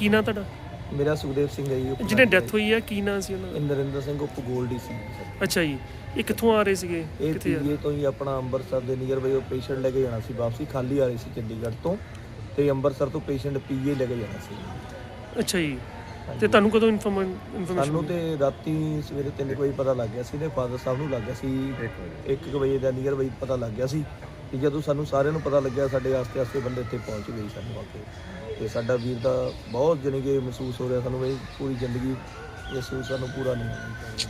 ਕੀ ਨਾਂ ਤੁਹਾਡਾ? ਮੇਰਾ ਸੁਖਦੇਵ ਸਿੰਘ ਹੈ ਜੀ ਜਿਹਨੇ ਡੈਥ ਹੋਈ ਹੈ ਕੀ ਨਾਂ ਸੀ ਉਹਨਾਂ ਦਾ? ਨਰਿੰਦਰ ਸਿੰਘ ਉਪ ਗੋਲਡੀ ਸੀ ਸਰ। ਅੱਛਾ ਜੀ ਇਹ ਕਿੱਥੋਂ ਆ ਰਹੇ ਸੀਗੇ? ਇਹ ਕਿੱਥੇ ਆ? ਪੀਏ ਤੋਂ ਹੀ ਆਪਣਾ ਅੰਮ੍ਰਿਤਸਰ ਦੇ ਨੀਅਰ ਬਾਈ ਉਹ ਪੇਸ਼ੈਂਟ ਲੈ ਕੇ ਜਾਣਾ ਸੀ ਵਾਪਸੀ ਖਾਲੀ ਆ ਰਹੀ ਸੀ ਚੰਡੀਗੜ੍ਹ ਤੋਂ ਤੇ ਅੰਮ੍ਰਿਤਸਰ ਤੋਂ ਪੇਸ਼ੈਂਟ ਪੀਏ ਲੈ ਕੇ ਜਾਣਾ ਸੀ। ਅੱਛਾ ਜੀ ਤੇ ਤੁਹਾਨੂੰ ਕਦੋਂ ਇਨਫੋਰਮੇਸ਼ਨ ਸਾਨੂੰ ਤੇ ਰਾਤੀ ਸਵੇਰੇ 3 ਵਜੇ ਪਤਾ ਲੱਗ ਗਿਆ ਸੀ ਤੇ ਫਾਦਰ ਸਾਹਿਬ ਨੂੰ ਲੱਗ ਗਿਆ ਸੀ 1 ਵਜੇ ਦਾ ਨੀਅਰ ਬਾਈ ਪਤਾ ਲੱਗ ਗਿਆ ਸੀ ਕਿ ਜਦੋਂ ਸਾਨੂੰ ਸਾਰਿਆਂ ਨੂੰ ਪਤਾ ਲੱਗਿਆ ਸਾਡੇ ਆਸਤੇ ਆਸਤੇ ਬੰਦੇ ਇੱਥੇ ਪਹੁੰਚ ਗਏ ਸਾਨੂੰ ਆ ਕੇ ਤੇ ਸਾਡਾ ਵੀਰ ਦਾ ਬਹੁਤ ਜਾਣੀ ਕਿ ਮਹਿਸੂਸ ਹੋ ਰਿਹਾ ਸਾਨੂੰ ਵੀ ਪੂਰੀ ਜ਼ਿੰਦਗੀ ਇਹ ਮਹਿਸੂਸ ਸਾਨੂੰ ਪੂਰਾ ਨਹੀਂ ਹੋਇਆ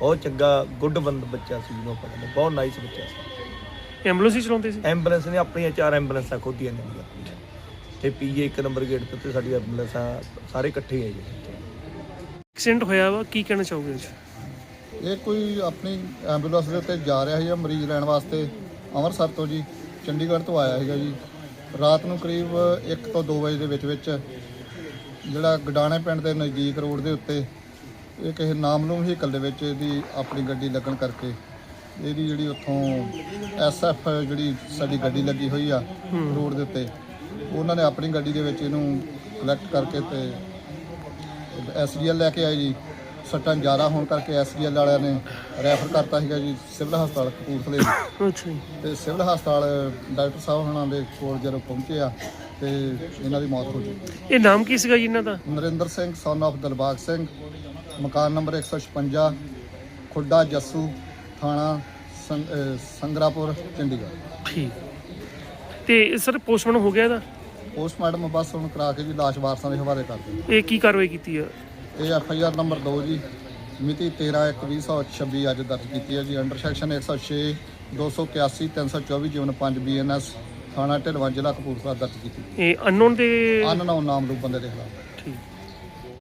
ਬਹੁਤ ਚੰਗਾ ਗੁੱਡ ਬੰਦ ਬੱਚਾ ਸੀ ਜਿਹਨੂੰ ਆਪਾਂ ਕਹਿੰਦੇ ਬਹੁਤ ਨਾਈਸ ਬੱਚਾ ਸੀ। ਐਂਬੂਲੈਂਸ ਹੀ ਚਲਾਉਂਦੇ ਸੀ? ਐਂਬੂਲੈਂਸ ਨੇ ਆਪਣੀਆਂ ਚਾਰ ਐਂਬੂਲੈਂਸਾਂ ਖੋਦੀਆਂ ਨੇ ਜੀ ਤੇ ਪੀਏ ਇੱਕ ਨੰਬਰ ਗੇਟ ਤੇ ਉੱਤੇ ਸਾਡੀ ਐਂਬੂਲੈਂਸਾਂ ਸਾਰੇ ਇਕੱਠੇ ਹੈ ਜੀ। ਐਕਸੀਡੈਂਟ ਹੋਇਆ ਵਾ ਕੀ ਕਹਿਣਾ ਚਾਹੋਗੇ ਜੀ ਇਹ ਕੋਈ ਆਪਣੀ ਐਂਬੂਲੈਂਸ ਦੇ ਉੱਤੇ ਜਾ ਰਿਹਾ ਸੀ ਮਰੀਜ਼ ਲੈਣ ਵਾਸਤੇ ਅੰਮ੍ਰਿਤਸਰ ਤੋਂ ਜੀ, ਚੰਡੀਗੜ੍ਹ ਤੋਂ ਆਇਆ ਸੀਗਾ ਜੀ। ਰਾਤ ਨੂੰ ਕਰੀਬ 1 ਤੋਂ 2 ਵਜੇ ਦੇ ਵਿੱਚ ਵਿੱਚ ਜਿਹੜਾ ਗਡਾਣੇ ਪਿੰਡ ਦੇ ਨਜ਼ਦੀਕ ਰੋਡ ਦੇ ਉੱਤੇ ਇਹ ਕਿਸੇ ਨਾਮਲੂਮ ਵਹੀਕਲ ਦੇ ਵਿੱਚ ਇਹਦੀ ਆਪਣੀ ਗੱਡੀ ਲੱਗਣ ਕਰਕੇ ਇਹਦੀ ਜਿਹੜੀ ਉੱਥੋਂ ਐਸਐਫ ਜਿਹੜੀ ਸਾਡੀ ਗੱਡੀ ਲੱਗੀ ਹੋਈ ਆ ਰੋਡ ਦੇ ਉੱਤੇ, ਉਹਨਾਂ ਨੇ ਆਪਣੀ ਗੱਡੀ ਦੇ ਵਿੱਚ ਇਹਨੂੰ ਕਲੈਕਟ ਕਰਕੇ ਤੇ ਐਸਡੀਐਲ ਲੈ ਕੇ ਆਏ ਜੀ। ਸੱਟਾਂ ਜ਼ਿਆਦਾ ਹੋਣ ਕਰਕੇ ਐਸਡੀਐਲ ਵਾਲਿਆਂ ਨੇ ਰੈਫਰ ਕਰਤਾ ਸੀਗਾ ਜੀ ਸਿਵਲ ਹਸਪਤਾਲ ਕਪੂਰਥਲੇ ਅੱਛਾ ਜੀ। ਤੇ ਸਿਵਲ ਹਸਪਤਾਲ ਡਾਕਟਰ ਸਾਹਿਬ ਹੁਣਾਂ ਦੇ ਕੋਲ ਜਦੋਂ ਪਹੁੰਚੇ ਆ ਤੇ ਇਹਨਾਂ ਦੀ ਮੌਤ ਹੋ ਗਈ ਇਹ ਨਾਮ ਕੀ ਸੀਗਾ ਜੀ ਇਹਨਾਂ ਦਾ? Narinder Singh son of Dilbag Singh. ਮਕਾਨ ਨੰਬਰ 156 ਖੁੱਡਾ ਜੱਸੂ ਥਾਣਾ ਸੰਗਰਾਪੁਰ ਚੰਡੀਗੜ੍ਹ। ਠੀਕ। ਤੇ ਸਰ ਪੋਸਟਮਾਰਟਮ ਹੋ ਗਿਆ ਇਹਦਾ? ਪੋਸਟਮਾਰਟਮ ਬਸ ਹੁਣ ਕਰਾ ਕੇ ਜੀ ਲਾਸ਼ ਵਾਰਸਾਂ ਦੇ ਹਵਾਲੇ ਕਰ ਦਿੱਤੀ ਇਹ ਕੀ ਕਾਰਵਾਈ ਕੀਤੀ ਆ? ਇਹ ਐਫ ਆਈ ਆਰ ਨੰਬਰ 2 ਜੀ। ਮਿਤੀ 13/1/2026 ਅੱਜ ਦਰਜ ਕੀਤੀ ਹੈ ਜੀ। ਅੰਡਰ ਸੈਕਸ਼ਨ 106 281 324 ਜੀਵਨ 5 ਬੀਐਨਐਸ ਥਾਣਾ ਢਿਲਵਾਂ ਜ਼ਿਲ੍ਹਾ ਕਪੂਰਥਲਾ ਦਰਜ ਕੀਤੀ। ਇਹ ਅਨਨੋਨ ਦੇ ਅਨਨਾਉਨ ਨਾਮਲੂਮ ਬੰਦੇ ਦੇ ਖਿਲਾਫ।